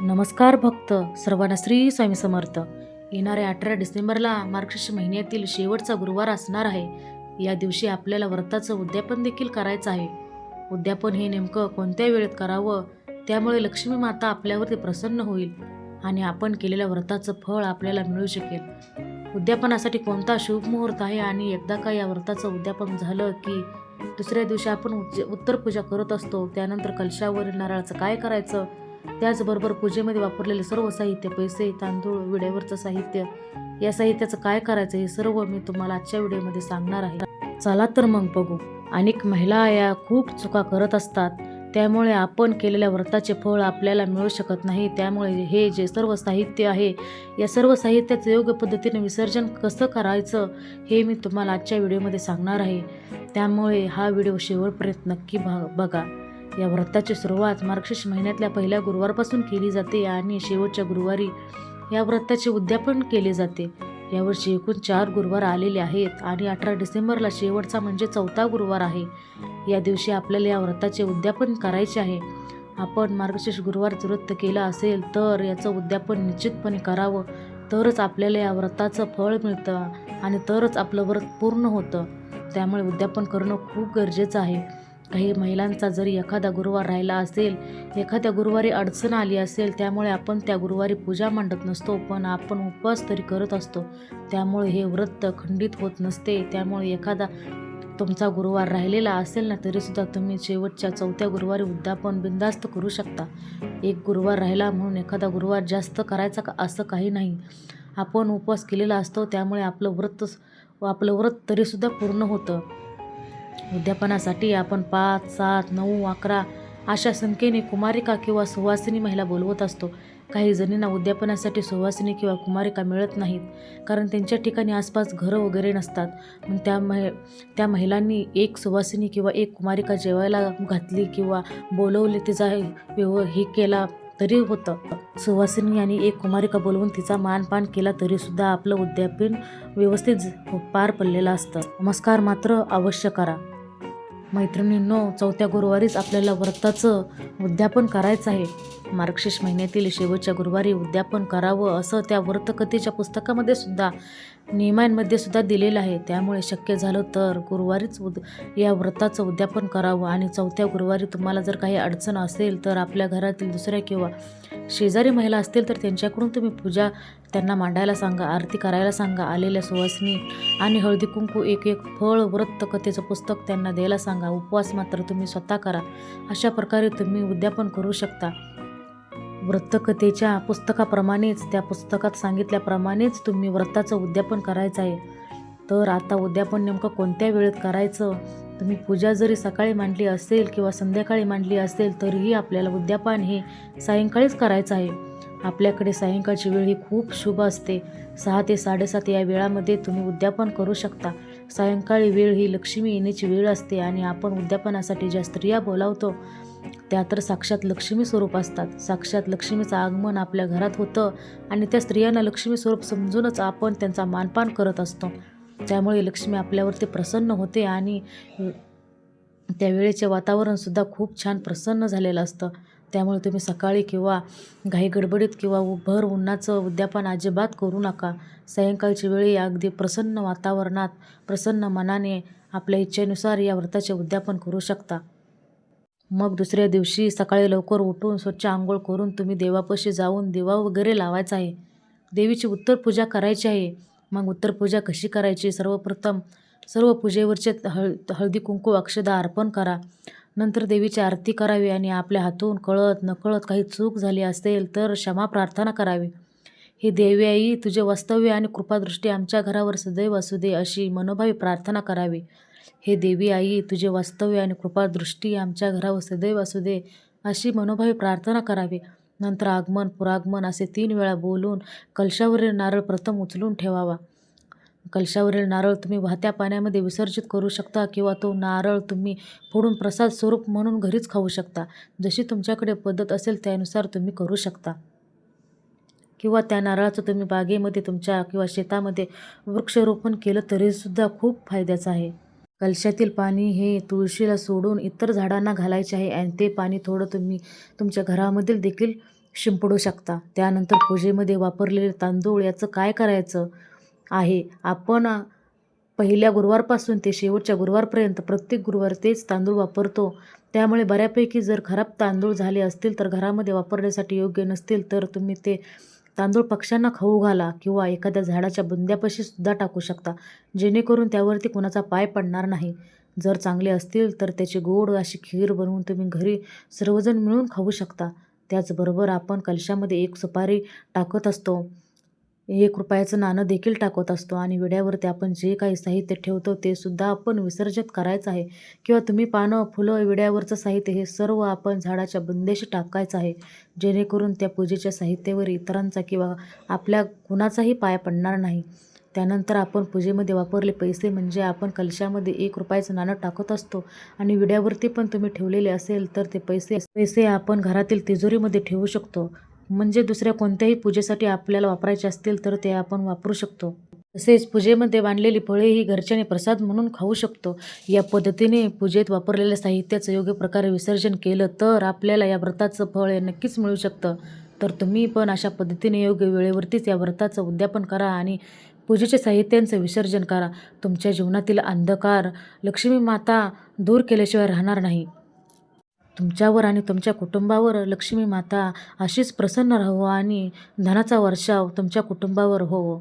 नमस्कार भक्त सर्वांना श्री स्वामी समर्थ. येणाऱ्या अठरा डिसेंबरला मार्गशीर्ष महिन्यातील शेवटचा गुरुवार असणार आहे. या दिवशी आपल्याला व्रताचं उद्यापन देखील करायचं आहे. उद्यापन हे नेमकं कोणत्या वेळेत करावं? त्यामुळे लक्ष्मी माता आपल्यावरती प्रसन्न होईल आणि आपण केलेल्या व्रताचं फळ आपल्याला मिळू शकेल. उद्यापनासाठी कोणता शुभ मुहूर्त आहे आणि एकदा का या व्रताचं उद्यापन झालं की दुसऱ्या दिवशी आपण उत्तर पूजा करत असतो त्यानंतर कलशावरील नारळाचं काय करायचं? त्याचबरोबर पूजेमध्ये वापरलेले सर्व साहित्य पैसे तांदूळ विड्यावरचं साहित्य या साहित्याचं काय करायचं हे सर्व मी तुम्हाला आजच्या व्हिडिओमध्ये सांगणार आहे. चला तर मग बघू. अनेक महिला या खूप चुका करत असतात. त्यामुळे आपण केलेल्या व्रताचे फळ आपल्याला मिळू शकत नाही. त्यामुळे हे जे सर्व साहित्य आहे या सर्व साहित्याचं योग्य पद्धतीने विसर्जन कसं करायचं हे मी तुम्हाला आजच्या व्हिडिओमध्ये सांगणार आहे. त्यामुळे हा व्हिडिओ शेवटपर्यंत नक्की बघा. या व्रताची सुरुवात मार्गशीर्ष महिन्यातल्या पहिल्या गुरुवारपासून केली जाते आणि शेवटच्या गुरुवारी या व्रताचे उद्यापन केले जाते. यावर्षी एकूण चार गुरुवार आलेले आहेत आणि अठरा डिसेंबरला शेवटचा म्हणजे चौथा गुरुवार आहे. या दिवशी आपल्याला या व्रताचे उद्यापन करायचे आहे. आपण मार्गशीर्ष गुरुवारचं व्रत केलं असेल तर याचं उद्यापन निश्चितपणे करावं. तरच आपल्याला या व्रताचं फळ मिळतं आणि तरच आपलं व्रत पूर्ण होतं. त्यामुळे उद्यापन करणं खूप गरजेचं आहे. काही महिलांचा जरी एखादा गुरुवार राहिला असेल एखाद्या गुरुवारी अडचण आली असेल त्यामुळे आपण त्या गुरुवारी पूजा मांडत नसतो पण आपण उपवास तरी करत असतो. त्यामुळे हे व्रत खंडित होत नसते. त्यामुळे एखादा तुमचा गुरुवार राहिलेला असेल ना तरीसुद्धा तुम्ही शेवटच्या चौथ्या गुरुवारी उद्यापन बिंदास्त करू शकता. एक गुरुवार राहिला म्हणून एखादा गुरुवार जास्त करायचा का? असं काही नाही. आपण उपवास केलेला असतो त्यामुळे आपलं व्रत आपलं व्रत तरीसुद्धा पूर्ण होतं. उद्यापनासाठी आपण पाच सात नऊ अकरा अशा संख्येने कुमारिका किंवा सुवासिनी महिला बोलवत असतो. काही जणींना उद्यापनासाठी सुवासिनी किंवा कुमारिका मिळत नाहीत कारण त्यांच्या ठिकाणी आसपास घरं वगैरे नसतात. मग त्या मह त्या महिलांनी एक सुवासिनी किंवा एक कुमारिका जेवायला घातली किंवा बोलवले तिचा व्यव हे केला तरी होतं. सुवासिनी आणि एक कुमारिका बोलवून तिचा मानपान केला तरीसुद्धा आपलं उद्यापन व्यवस्थित पार पडलेलं असतं. नमस्कार मात्र अवश्य करा. मैत्रिणींनो चौथ्या गुरुवारीच आपल्याला व्रताचं उद्यापन करायचं आहे. मार्गशीर्ष महिन्यातील शेवटच्या गुरुवारी उद्यापन करावं असं त्या व्रतकथेच्या पुस्तकामध्ये सुद्धा नियमांमध्ये सुद्धा दिलेलं आहे. त्यामुळे शक्य झालं तर गुरुवारीच उद या व्रताचं उद्यापन करावं आणि चौथ्या गुरुवारी तुम्हाला जर काही अडचण असेल तर आपल्या घरातील दुसऱ्या किंवा शेजारी महिला असतील तर त्यांच्याकडून तुम्ही पूजा त्यांना मांडायला सांगा आरती करायला सांगा आलेल्या सुवासनी आणि हळदी कुंकू एक एक फळ व्रत कथेचं पुस्तक त्यांना द्यायला सांगा. उपवास मात्र तुम्ही स्वतः करा. अशा प्रकारे तुम्ही उद्यापन करू शकता. व्रतकथेच्या पुस्तकाप्रमाणेच त्या पुस्तकात सांगितल्याप्रमाणेच तुम्ही व्रताचं उद्यापन करायचं आहे. तर आता उद्यापन नेमकं कोणत्या वेळेत करायचं? तुम्ही पूजा जरी सकाळी मांडली असेल किंवा संध्याकाळी मांडली असेल तरीही आपल्याला उद्यापन हे सायंकाळीच करायचं आहे. आपल्याकडे सायंकाळची वेळ ही खूप शुभ असते. सहा ते साडेसात या वेळामध्ये तुम्ही उद्यापन करू शकता. सायंकाळी वेळ ही लक्ष्मी येण्याची वेळ असते आणि आपण उद्यापनासाठी ज्या स्त्रिया बोलावतो त्या तर साक्षात लक्ष्मी स्वरूप असतात. साक्षात लक्ष्मीचं आगमन आपल्या घरात होतं आणि त्या स्त्रियांना लक्ष्मी स्वरूप समजूनच आपण त्यांचा मानपान करत असतो. त्यामुळे लक्ष्मी आपल्यावरती प्रसन्न होते आणि त्या वेळेचे वातावरणसुद्धा खूप छान प्रसन्न झालेलं असतं. त्यामुळे तुम्ही सकाळी किंवा घाई गडबडीत किंवा भर उन्हाचं उद्यापन अजिबात करू नका. सायंकाळची वेळी अगदी प्रसन्न वातावरणात प्रसन्न मनाने आपल्या इच्छेनुसार या व्रताचे उद्यापन करू शकता. मग दुसऱ्या दिवशी सकाळी लवकर उठून स्वच्छ आंघोळ करून तुम्ही देवापाशी जाऊन दिवा वगैरे लावायचा आहे. देवीची उत्तर पूजा करायची आहे. मग उत्तर पूजा कशी करायची? सर्वप्रथम सर्व पूजेवरचे हळ हळदी कुंकू अक्षदा अर्पण करा. नंतर देवीची आरती करावी आणि आपल्या हातून कळत नकळत काही चूक झाली असेल तर क्षमा प्रार्थना करावी. हे देवी आई तुझे वास्तव्य आणि कृपादृष्टी आमच्या घरावर सदैव असू दे अशी मनोभावी प्रार्थना करावी. हे देवी आई तुझे वास्तव्य आणि कृपादृष्टी आमच्या घरावर सदैव असू दे अशी मनोभावी प्रार्थना करावी. नंतर आगमन पुरागमन असे तीन वेळा बोलून कलशावरील नारळ प्रथम उचलून ठेवावा. कलशावरील नारळ तुम्ही वाहत्या पाण्यामध्ये विसर्जित करू शकता किंवा तो नारळ तुम्ही फोडून प्रसाद स्वरूप म्हणून घरीच खाऊ शकता. जशी तुमच्याकडे पद्धत असेल त्यानुसार तुम्ही करू शकता. किंवा त्या नारळाचं तुम्ही बागेमध्ये तुमच्या किंवा शेतामध्ये वृक्षारोपण केलं तरीसुद्धा खूप फायद्याचं आहे. कलशातील पाणी हे तुळशीला सोडून इतर झाडांना घालायचे आहे आणि ते पाणी थोडं तुम्ही तुमच्या घरामधील देखील शिंपडू शकता. त्यानंतर पूजेमध्ये वापरलेले तांदूळ याचं काय करायचं आहे? आपण पहिल्या गुरुवारपासून ते शेवटच्या गुरुवारपर्यंत प्रत्येक गुरुवार तेच तांदूळ वापरतो. त्यामुळे बऱ्यापैकी जर खराब तांदूळ झाले असतील तर घरामध्ये वापरण्यासाठी योग्य नसतील तर तुम्ही ते तांदूळ पक्ष्यांना खाऊ घाला किंवा एखाद्या झाडाच्या बुंद्यापाशी सुद्धा टाकू शकता. जेणेकरून त्यावरती कुणाचा पाय पडणार नाही. जर चांगले असतील तर त्याची गोड अशी खीर बनवून तुम्ही घरी सर्वजण मिळून खाऊ शकता. त्याचबरोबर आपण कलशामध्ये एक सुपारी टाकत असतो. एक रुपयाचं नाणं देखील टाकत असतो आणि विड्यावरती आपण जे काही साहित्य ठेवतो ते सुद्धा आपण विसर्जित करायचं आहे. किंवा तुम्ही पानं फुलं विड्यावरचं साहित्य हे सर्व आपण झाडाच्या बुंदेशी टाकायचं आहे. जेणेकरून त्या पूजेच्या साहित्यावर इतरांचा किंवा आपल्या कुणाचाही पाय पडणार नाही. त्यानंतर आपण पूजेमध्ये वापरले पैसे म्हणजे आपण कलशामध्ये एक रुपयाचं नाणं टाकत असतो. आणि विड्यावरती पण तुम्ही ठेवलेले असेल तर ते पैसे पैसे आपण घरातील तिजोरीमध्ये ठेवू शकतो. म्हणजे दुसऱ्या कोणत्याही पूजेसाठी आपल्याला वापरायचे असतील तर ते आपण वापरू शकतो. तसेच पूजेमध्ये बांधलेली फळे ही घरच्याने प्रसाद म्हणून खाऊ शकतो. या पद्धतीने पूजेत वापरलेल्या साहित्याचं योग्य प्रकारे विसर्जन केलं तर आपल्याला या व्रताचं फळ हे नक्कीच मिळू शकतं. तर तुम्ही पण अशा पद्धतीने योग्य वेळेवरतीच या व्रताचं उद्यापन करा आणि पूजेच्या साहित्यांचं विसर्जन करा. तुमच्या जीवनातील अंधकार लक्ष्मी माता दूर केल्याशिवाय राहणार नाही. तुमच्यावर आणि तुमच्या कुटुंबावर लक्ष्मी माता अशीच प्रसन्न राहावं आणि धनाचा वर्षाव तुमच्या कुटुंबावर होवो